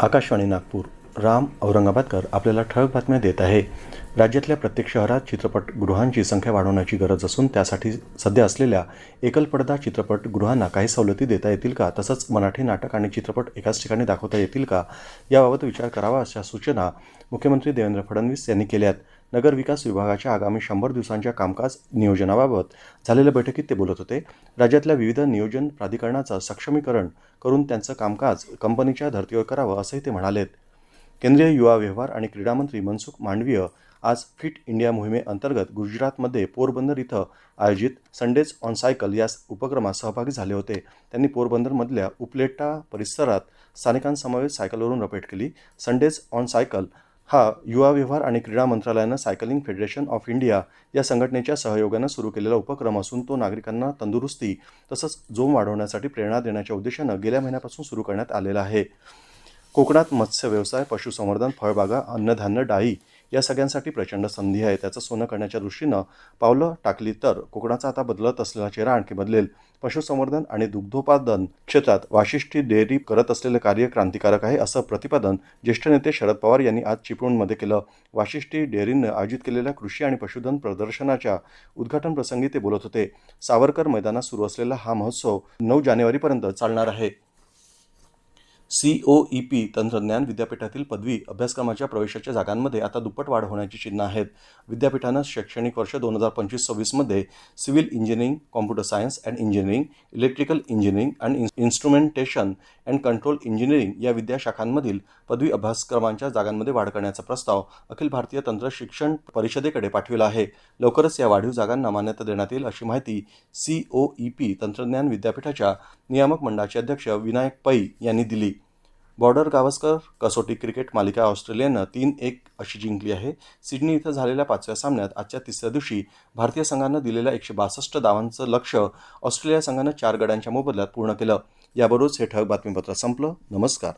आकाशवाणी नागपूर राम औरंगाबादकर आपल्याला ठळक बातम्या देत आहे. राज्यातल्या प्रत्येक शहरात चित्रपटगृहांची संख्या वाढवण्याची गरज असून त्यासाठी सध्या असलेल्या एकलपडदा चित्रपटगृहांना काही सवलती देता येतील का? तसंच मराठी नाटक आणि चित्रपट एकाच ठिकाणी दाखवता येतील का? याबाबत विचार करावा अशा सूचना मुख्यमंत्री देवेंद्र फडणवीस यांनी केल्यात. नगर विकास विभागाच्या आगामी शंभर दिवसांच्या कामकाज नियोजनाबाबत झालेल्या बैठकीत ते बोलत होते. राज्यातल्या विविध नियोजन प्राधिकरणाचं सक्षमीकरण करून त्यांचं कामकाज कंपनीच्या धर्तीवर करावं असंही ते म्हणालेत. केंद्रीय युवा व्यवहार आणि क्रीडा मंत्री मनसुख मांडवीय आज फिट इंडिया मोहिमेअंतर्गत गुजरातमध्ये पोरबंदर इथं आयोजित संडेज ऑन सायकल या उपक्रमात सहभागी झाले होते. त्यांनी पोरबंदरमधल्या उपलेटा परिसरात स्थानिकांसमवेत सायकलवरून रपेट केली. संडेज ऑन सायकल हा युवा व्यवहार आणि क्रीडा मंत्रालयानं सायकलिंग फेडरेशन ऑफ इंडिया या संघटनेच्या सहयोगानं सुरू केलेला उपक्रम असून तो नागरिकांना तंदुरुस्ती तसंच जोम वाढवण्यासाठी प्रेरणा देण्याच्या उद्देशानं गेल्या महिन्यापासून सुरू करण्यात आलेला आहे. कोकणात मत्स्य व्यवसाय पशुसंवर्धन फळबागा अन्नधान्य डाळी या सगळ्यांसाठी प्रचंड संधी आहे. त्याचं सोनं करण्याच्या दृष्टीनं पावलं टाकली तर कोकणाचा आता बदलत असलेला चेहरा आणखी बदलेल. पशुसंवर्धन आणि दुग्धोत्पादन क्षेत्रात वाशिष्ठी डेअरी करत असलेलं कार्य क्रांतिकारक आहे असं प्रतिपादन ज्येष्ठ नेते शरद पवार यांनी आज चिपळूणमध्ये केलं. वाशिष्ठी डेअरीनं आयोजित केलेल्या कृषी आणि पशुधन प्रदर्शनाच्या उद्घाटन प्रसंगी ते बोलत होते. सावरकर मैदानात सुरू असलेला हा महोत्सव नऊ जानेवारीपर्यंत चालणार आहे. सीओईपी तंत्रज्ञान विद्यापीठातील पदवी अभ्यासक्रमाच्या प्रवेशाच्या जागांमध्ये आता दुप्पट वाढ होण्याची चिन्ह आहेत. विद्यापीठानं शैक्षणिक वर्ष दोन हजार पंचवीस सव्वीसमध्ये civil engineering computer science and engineering electrical engineering and instrumentation and control engineering या विद्याशाखांमधील पदवी अभ्यासक्रमांच्या जागांमध्ये वाढ करण्याचा प्रस्ताव अखिल भारतीय तंत्र शिक्षण परिषदेकडे पाठविला आहे. लवकरच या वाढीव जागांना मान्यता देण्यात येईल अशी माहिती सीओईपी तंत्रज्ञान विद्यापीठाच्या नियामक मंडळाचे अध्यक्ष विनायक पै यांनी दिली. बॉर्डर गावस्कर कसोटी क्रिकेट मालिका ऑस्ट्रेलियानं तीन एक अशी जिंकली आहे. सिडनी इथं झालेल्या पाचव्या सामन्यात आजच्या तिसऱ्या दिवशी भारतीय संघानं दिलेल्या एकशे बासष्ट धावांचं लक्ष ऑस्ट्रेलिया संघानं चार गड्यांच्या मोबदल्यात पूर्ण केलं. याबरोबरच हे ठळक बातमीपत्र संपलं. नमस्कार.